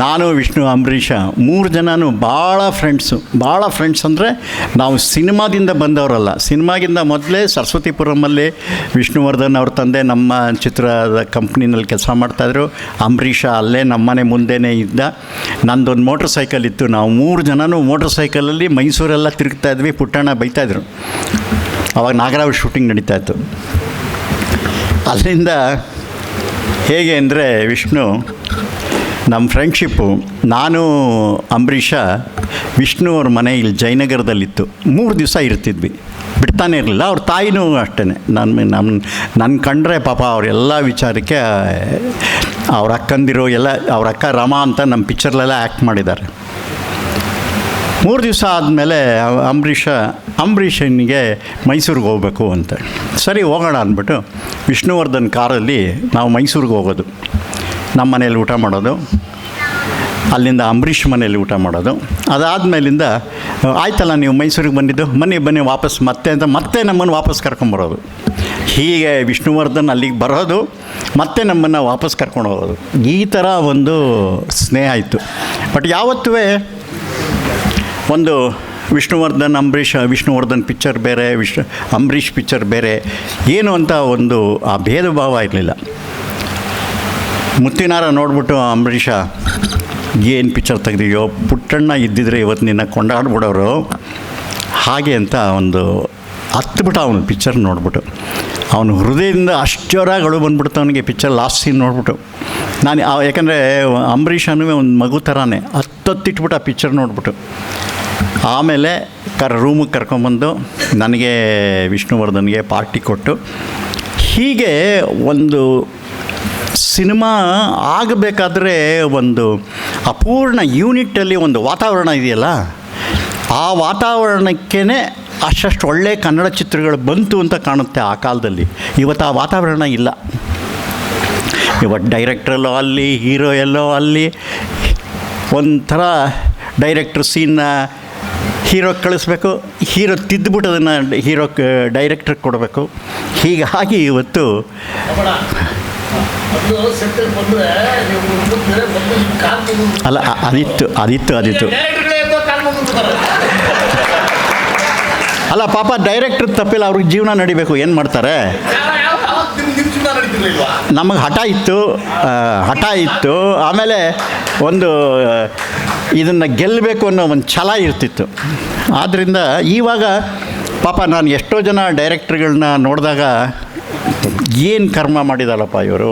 ನಾನು, ವಿಷ್ಣು, ಅಂಬರೀಷ ಮೂರು ಜನನೂ ಭಾಳ ಫ್ರೆಂಡ್ಸು ಭಾಳ ಫ್ರೆಂಡ್ಸ್ ಅಂದರೆ ನಾವು ಸಿನಿಮಾದಿಂದ ಬಂದವರಲ್ಲ. ಸಿನಿಮಾಗಿಂದ ಮೊದಲೇ ಸರಸ್ವತಿಪುರಮಲ್ಲಿ ವಿಷ್ಣುವರ್ಧನ್ ಅವ್ರ ತಂದೆ ನಮ್ಮ ಚಿತ್ರದ ಕಂಪ್ನಿನಲ್ಲಿ ಕೆಲಸ ಮಾಡ್ತಾಯಿದ್ರು ಅಂಬರೀಷ ಅಲ್ಲೇ ನಮ್ಮನೆ ಮುಂದೆನೇ ಇದ್ದ. ನಂದೊಂದು ಮೋಟ್ರ್ ಸೈಕಲ್ ಇತ್ತು. ನಾವು ಮೂರು ಜನನೂ ಮೋಟ್ರ್ ಸೈಕಲಲ್ಲಿ ಮೈಸೂರೆಲ್ಲ ತಿರುಗ್ತಾ ಇದ್ವಿ ಪುಟ್ಟಣ್ಣ ಬೈತಾಯಿದ್ರು ಅವಾಗ ನಾಗರಾವ್ ಶೂಟಿಂಗ್ ನಡೀತಾ ಇತ್ತು. ಅಲ್ಲಿಂದ ಹೇಗೆ ಅಂದರೆ ವಿಷ್ಣು ನಮ್ಮ ಫ್ರೆಂಡ್ಶಿಪ್ಪು ನಾನು, ಅಂಬರೀಷ, ವಿಷ್ಣು ಅವ್ರ ಮನೆ ಇಲ್ಲಿ ಜಯನಗರದಲ್ಲಿತ್ತು. ಮೂರು ದಿವಸ ಇರ್ತಿದ್ವಿ. ಬಿಡ್ತಾನೆ ಇರಲಿಲ್ಲ, ಅವ್ರ ತಾಯಿನೂ ಅಷ್ಟೇ ನನ್ನ ನಮ್ಮ ನನ್ನ ಕಂಡ್ರೆ ಪಾಪ ಅವರೆಲ್ಲ ವಿಚಾರಕ್ಕೆ, ಅವ್ರ ಅಕ್ಕಂದಿರು ಎಲ್ಲ, ಅವ್ರ ಅಕ್ಕ ರಮ ಅಂತ ನಮ್ಮ ಪಿಕ್ಚರ್ಲೆಲ್ಲ ಆ್ಯಕ್ಟ್ ಮಾಡಿದ್ದಾರೆ. ಮೂರು ದಿವಸ ಆದಮೇಲೆ, ಅಂಬರೀಷ ಅಂಬರೀಷನಿಗೆ ಮೈಸೂರಿಗೆ ಹೋಗ್ಬೇಕು ಅಂತ. ಸರಿ, ಹೋಗೋಣ ಅಂದ್ಬಿಟ್ಟು ವಿಷ್ಣುವರ್ಧನ್ ಕಾರಲ್ಲಿ ನಾವು ಮೈಸೂರಿಗೆ ಹೋಗೋದು. ನಮ್ಮ ಮನೆಯಲ್ಲಿ ಊಟ ಮಾಡೋದು, ಅಲ್ಲಿಂದ ಅಂಬರೀಷ್ ಮನೆಯಲ್ಲಿ ಊಟ ಮಾಡೋದು. ಅದಾದಮೇಲಿಂದ ಆಯ್ತಲ್ಲ ನೀವು ಮೈಸೂರಿಗೆ ಬಂದಿದ್ದು ಮನೆ ಬನ್ನಿ ವಾಪಸ್ ಮತ್ತೆ ಅಂತ ಮತ್ತೆ ನಮ್ಮನ್ನು ವಾಪಸ್ ಕರ್ಕೊಂಬರೋದು ಹೀಗೆ ವಿಷ್ಣುವರ್ಧನ್ ಅಲ್ಲಿಗೆ ಬರೋದು, ಮತ್ತೆ ನಮ್ಮನ್ನು ವಾಪಸ್ ಕರ್ಕೊಂಡು ಹೋಗೋದು. ಈ ಥರ ಒಂದು ಸ್ನೇಹ ಇತ್ತು. ಬಟ್ ಯಾವತ್ತೂ ಒಂದು ವಿಷ್ಣುವರ್ಧನ್, ಅಂಬರೀಷ್, ವಿಷ್ಣುವರ್ಧನ್ ಪಿಕ್ಚರ್ ಬೇರೆ, ವಿಷ್ಣು, ಅಂಬರೀಷ್ ಪಿಕ್ಚರ್ ಬೇರೆ, ಏನು ಅಂತ ಒಂದು ಆ ಭೇದ ಭಾವ ಇರಲಿಲ್ಲ. ಮುತ್ತಿನಾರ ನೋಡ್ಬಿಟ್ಟು ಅಂಬರೀಷ ಏನು ಪಿಕ್ಚರ್ ತೆಗ್ದಿಯೋ ಪುಟ್ಟಣ್ಣ ಇದ್ದಿದ್ರೆ ಇವತ್ತು ನಿನ್ನ ಕೊಂಡಾಡ್ಬಿಡೋರು. ಹಾಗೆ ಅಂತ ಒಂದು ಹತ್ಬಿಟ್ಟ ಅವನು ಪಿಕ್ಚರ್ ನೋಡ್ಬಿಟ್ಟು, ಅವನು ಹೃದಯದಿಂದ ಅಷ್ಟೋರಾಗಳು ಬಂದ್ಬಿಡ್ತು ಅವನಿಗೆ ಪಿಕ್ಚರ್ ಲಾಸ್ಟ್ ಸೀನ್ ನೋಡ್ಬಿಟ್ಟು. ನಾನು ಯಾಕಂದರೆ ಅಂಬರೀಷ್ ಅನ್ನುವೆ ಒಂದು ಮಗು ಥರನೇ ಹತ್ತೊತ್ತಿಟ್ಬಿಟ್ಟು ಆ ಪಿಕ್ಚರ್ ನೋಡ್ಬಿಟ್ಟು. ಆಮೇಲೆ ಕರ್ ರೂಮಿಗೆ ಕರ್ಕೊಂಬಂದು ನನಗೆ ವಿಷ್ಣುವರ್ಧನ್ಗೆ ಪಾರ್ಟಿ ಕೊಟ್ಟು, ಹೀಗೆ ಒಂದು ಸಿನಿಮಾ ಆಗಬೇಕಾದ್ರೆ ಒಂದು ಅಪೂರ್ಣ ಯೂನಿಟ್ಟಲ್ಲಿ ಒಂದು ವಾತಾವರಣ ಇದೆಯಲ್ಲ, ಆ ವಾತಾವರಣಕ್ಕೇ ಅಷ್ಟಷ್ಟು ಒಳ್ಳೆ ಕನ್ನಡ ಚಿತ್ರಗಳು ಬಂತು ಅಂತ ಕಾಣುತ್ತೆ ಆ ಕಾಲದಲ್ಲಿ. ಇವತ್ತು ಆ ವಾತಾವರಣ ಇಲ್ಲ. ಇವತ್ತು ಡೈರೆಕ್ಟ್ರಲ್ಲೋ ಅಲ್ಲಿ ಹೀರೋ ಎಲ್ಲೋ ಅಲ್ಲಿ, ಒಂಥರ ಡೈರೆಕ್ಟ್ರ್ ಸೀನ್ನ ಹೀರೋ ಕಳಿಸ್ಬೇಕು, ಹೀರೋ ತಿದ್ದುಬಿಟ್ಟು ಅದನ್ನು ಹೀರೋ ಡೈರೆಕ್ಟ್ರಿಗೆ ಕೊಡಬೇಕು. ಹೀಗಾಗಿ ಇವತ್ತು ಅಲ್ಲ ಅದಿತ್ತು ಅದಿತ್ತು ಅದಿತ್ತು. ಅಲ್ಲ ಪಾಪ ಡೈರೆಕ್ಟ್ರ್ ತಪ್ಪಿಲ್ಲ ಅವ್ರಿಗೆ ಜೀವನ ನಡಿಬೇಕು ಏನು ಮಾಡ್ತಾರೆ? ನಮಗೆ ಹಠ ಇತ್ತು ಹಠ ಇತ್ತು ಆಮೇಲೆ ಒಂದು ಇದನ್ನು ಗೆಲ್ಲಬೇಕು ಅನ್ನೋ ಒಂದು ಛಲ ಇರ್ತಿತ್ತು. ಆದ್ದರಿಂದ ಇವಾಗ ಪಾಪ ನಾನು ಎಷ್ಟೋ ಜನ ಡೈರೆಕ್ಟ್ರ್ಗಳನ್ನ ನೋಡಿದಾಗ ಏನು ಕರ್ಮ ಮಾಡಿದಾಳಪ್ಪ ಇವರು?